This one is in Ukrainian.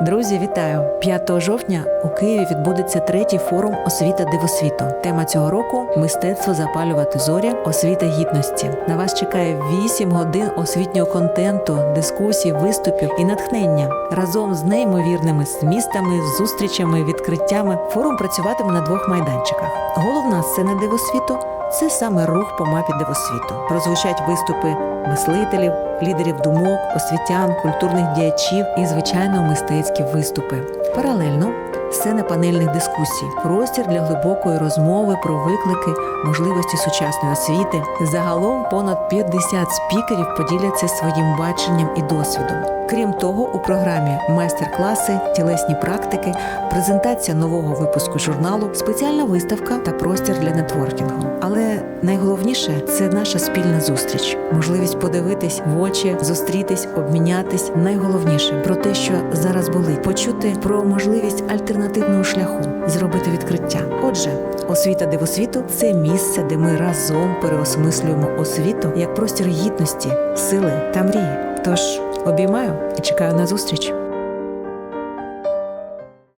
Друзі, вітаю! 5 жовтня у Києві відбудеться третій форум освіта дивосвіту. Тема цього року мистецтво запалювати зорі, освіта гідності. На вас чекає 8 годин освітнього контенту, дискусій, виступів і натхнення. Разом з неймовірними змістами, зустрічами, відкриттями форум працюватиме на двох майданчиках. Головна сцена дивосвіту це саме рух по мапі дивосвіту. Прозвучать виступи мислителів, лідерів думок, освітян, культурних діячів і, звичайно, мистецькі виступи. Паралельно сцена панельних дискусій, простір для глибокої розмови про виклики, можливості сучасної освіти. Загалом понад 50 спікерів поділяться своїм баченням і досвідом. Крім того, у програмі майстер-класи, тілесні практики, презентація нового випуску журналу, спеціальна виставка та простір для нетворкінгу. Але найголовніше це наша спільна зустріч, можливість подивитись в очі, зустрітись, обмінятись. Найголовніше про те, що зараз болить, почути про можливість альтернативного шляху, зробити відкриття. Отже, освіта дивосвіту це місце, де ми разом переосмислюємо освіту як простір гідності, сили та мрії. Тож обіймаю і чекаю на зустріч.